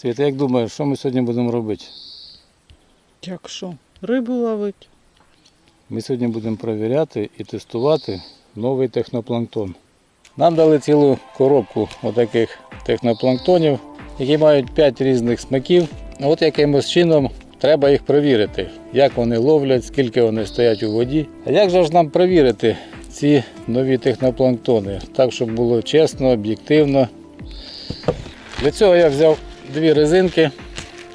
Світа, як думаєш, що ми сьогодні будемо робити? Як що? Рибу ловить. Ми сьогодні будемо перевіряти і тестувати новий технопланктон. Нам дали цілу коробку отаких технопланктонів, які мають 5 різних смаків. От якимось чином треба їх перевірити, як вони ловлять, скільки вони стоять у воді. А як же ж нам перевірити ці нові технопланктони, так, щоб було чесно, об'єктивно. Для цього я взяв дві резинки.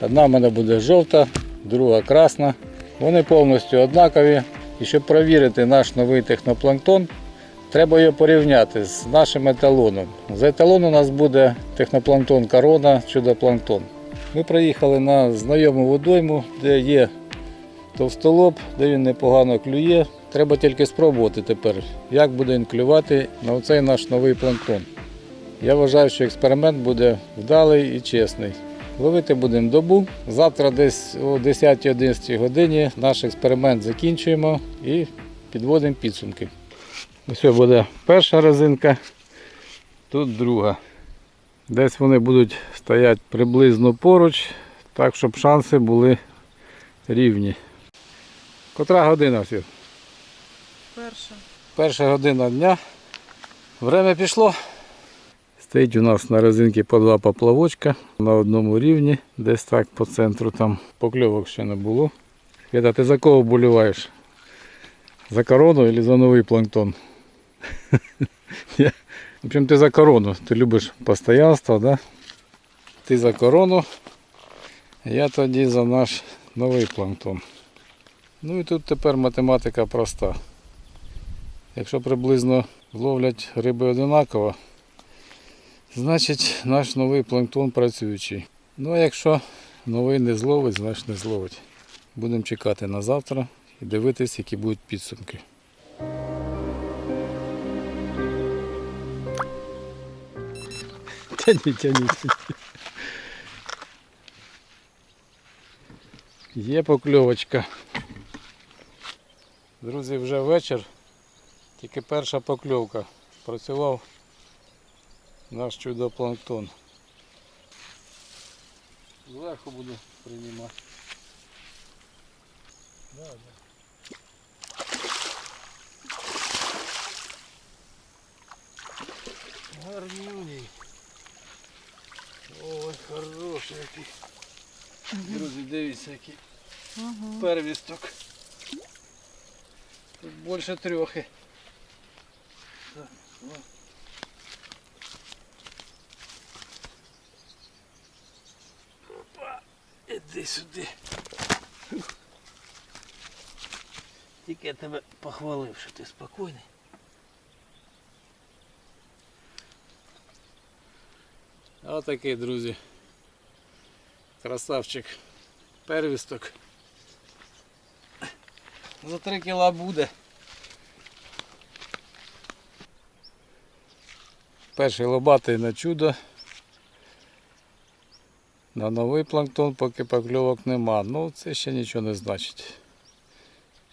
Одна в мене буде жовта, друга красна. Вони повністю однакові. І щоб перевірити наш новий технопланктон, треба його порівняти з нашим еталоном. За еталон у нас буде технопланктон корона, чудопланктон. Ми приїхали на знайому водойму, де є товстолоб, де він непогано клює. Треба тільки спробувати тепер, як буде він клювати на оцей наш новий планктон. Я вважаю, що експеримент буде вдалий і чесний. Ловити будемо добу. Завтра десь о 10-11 годині наш експеримент закінчуємо і підводимо підсумки. Ось буде перша резинка, тут друга. Десь вони будуть стояти приблизно поруч, так щоб шанси були рівні. Котра година всі? Перша. Перша година дня. Время пішло. Стоїть у нас на резинці по два поплавочка на одному рівні, десь так по центру там покльовок ще не було. Свята, ти за кого боліваєш? За корону чи за новий планктон? В общем, ти за корону. Ти любиш постоянство, да? Ти за корону, я тоді за наш новий планктон. Ну і тут тепер математика проста. Якщо приблизно ловлять риби одинаково, значить наш новий планктон працюючий. Ну а якщо новий не зловить, значить не зловить. Будемо чекати на завтра і дивитись, які будуть підсумки. Тяні, тяні. Є покльовочка. Друзі, вже вечір. Тільки перша покльовка. Працював наш чудопланктон. Зверху буду приймати. Да, да. Гарнюній. Ой, хороший який. Друзі, дивіться, який Ага. первісток. Тут більше трьохи. Так, о. Опа, іди сюди. Тільки я тебе похвалив, що ти спокійний. Отакий, друзі. Красавчик. Первісток. За три кіла буде. Перший лобатий на чудо. На новий планктон поки покльовок нема. Ну це ще нічого не значить.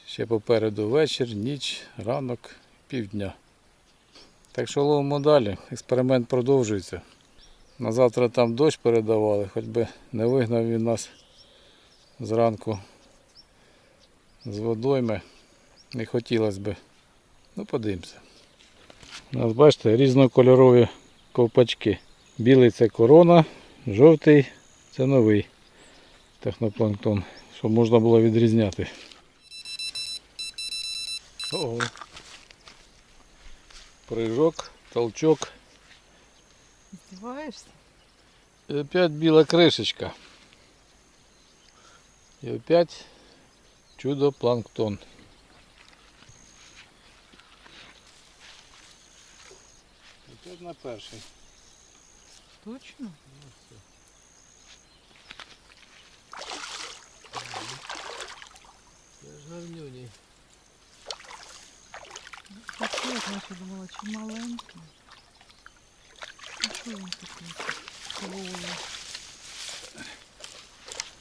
Ще попереду вечір, ніч, ранок, півдня. Так що ловимо далі. Експеримент продовжується. На завтра там дощ передавали, хоч би не вигнав він нас зранку з водойми. Не хотілося б. Ну, подивимося. У нас, бачите, різнокольорові ковпачки. Білий це корона, жовтий це новий технопланктон, щоб можна було відрізняти. Ого. Прыжок, толчок. Здіваєшся? І опять біла кришечка. І опять чудо-планктон. Опять на перший. Точно? Це ж Гарнюні. Так я значить думала, чи маленький. А що він такий? Клоун.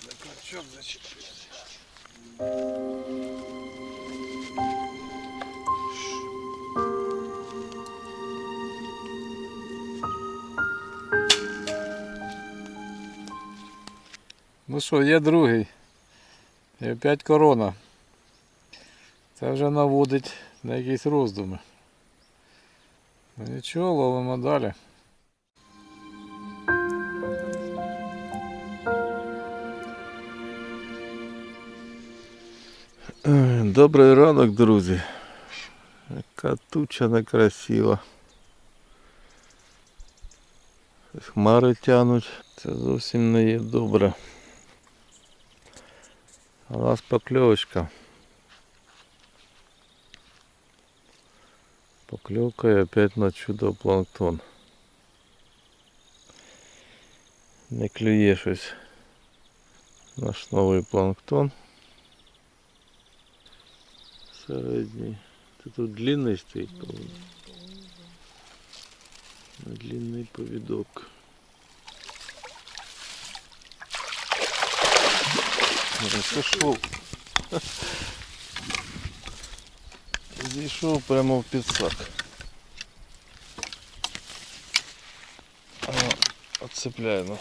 За крючок зачепився. Ну що, є другий. І опять корона. Це вже наводить на якісь роздуми. Ну нічого, ловимо далі. Добрий ранок, друзі. Яка туча некрасива. Хмари тянуть. Це зовсім не є добре. У нас покльовочка. Покльовка і опять на чудо планктон. Не клює щось. Наш новий планктон. Середній. Це тут длинний стоїть, по-моєму. Длинний повідок. Зійшов. Зійшов прямо в підсак. Отцепляю, ну.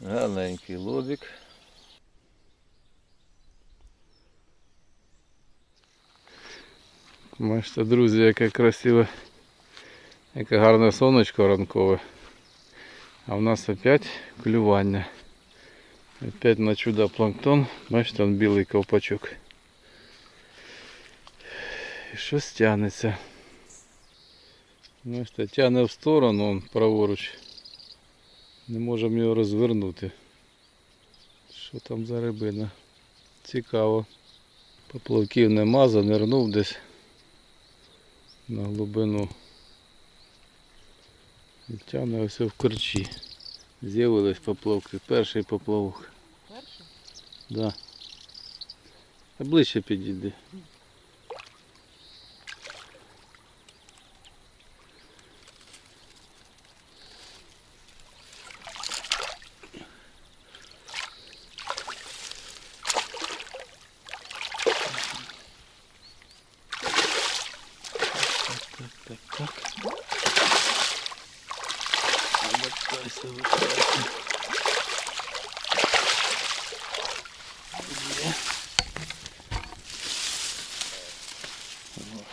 Гарненький лобик. Бачите, друзі, яке красиве, яке гарне сонечко ранкове. А в нас опять клювання. Опять на чудо планктон. Бачите, он білий ковпачок. І щось тягнеться. Бачите, тягне в сторону, он праворуч. Не можемо його розвернути. Що там за рибина? Цікаво. Поплавків нема, занирнув десь на глибину. І тягне ось в корчі. З'явились поплавки. Перший поплавок. Перший? Да. Та ближче підійди.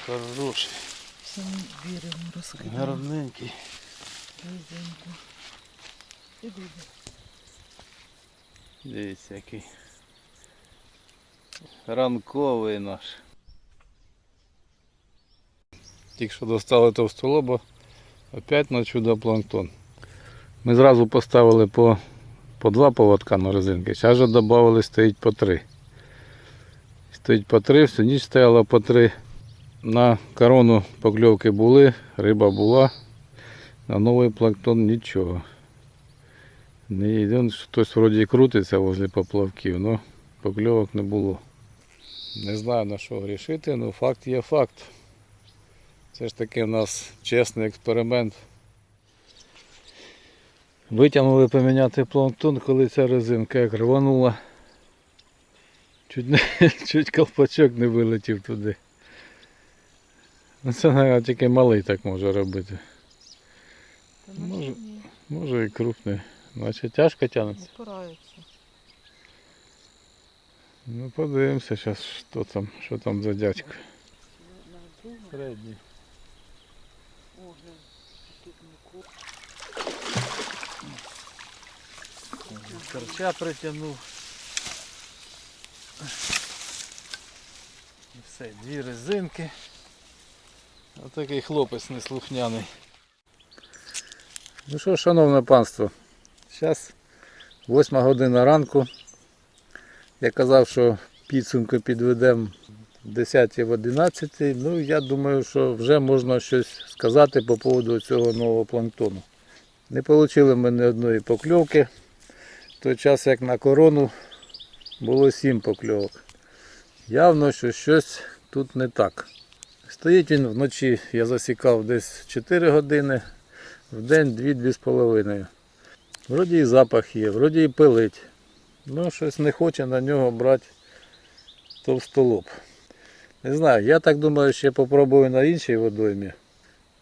Хороший, гарненький. Дивіться який. Ранковий наш. Тільки що достали товстолоба, опять на чудо планктон. Ми зразу поставили по, по два поводка на резинки, зараз же додали стоїть по три. Стоїть по три, всю ніч стояло по три. На корону покльовки були, риба була, на новий планктон нічого. Не єдине, хтось вроді крутиться возле поплавків, але покльовок не було. Не знаю на що грішити, але факт є факт. Це ж таки в нас чесний експеримент. Витягнули поміняти планктон, коли ця резинка як рванула. Чуть, не, чуть колпачок не вилетів туди. Ну це навіть тільки малий так може робити. Може. Може і крупний. Значить тяжко тягнеться. упирається. Ну подивимося зараз, що там, що там за дядько. Середній. Тут не кур. Корча притягнув. І все, дві резинки. Отакий хлопець неслухняний. Ну що, шановне панство, зараз 8 година ранку. Я казав, що підсумки підведемо в 10 в 11. Ну, я думаю, що вже можна щось сказати по поводу цього нового планктону. Не отримали ми ні одної покльовки. Той час, як на корону, було 7 покльовок. Явно, що щось тут не так. Стоїть він вночі, я засікав десь 4 години, в день 2-2,5. Вроді і запах є, вроді і пилить. Ну, щось не хоче на нього брати товстолоб. Не знаю, я так думаю, ще попробую на іншій водоймі.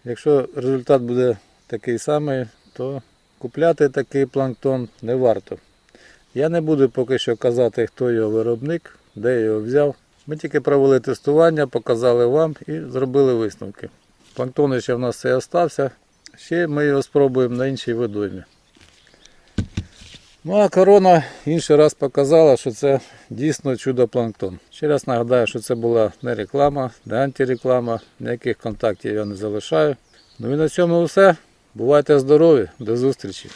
Якщо результат буде такий самий, то купляти такий планктон не варто. Я не буду поки що казати, хто його виробник, де його взяв. Ми тільки провели тестування, показали вам і зробили висновки. Планктон ще в нас цей остався. Ще ми його спробуємо на іншій водоймі. Ну а корона інший раз показала, що це дійсно чудо-планктон. Ще раз нагадаю, що це була не реклама, не антиреклама, ніяких контактів я не залишаю. Ну і на цьому все. Бувайте здорові, до зустрічі!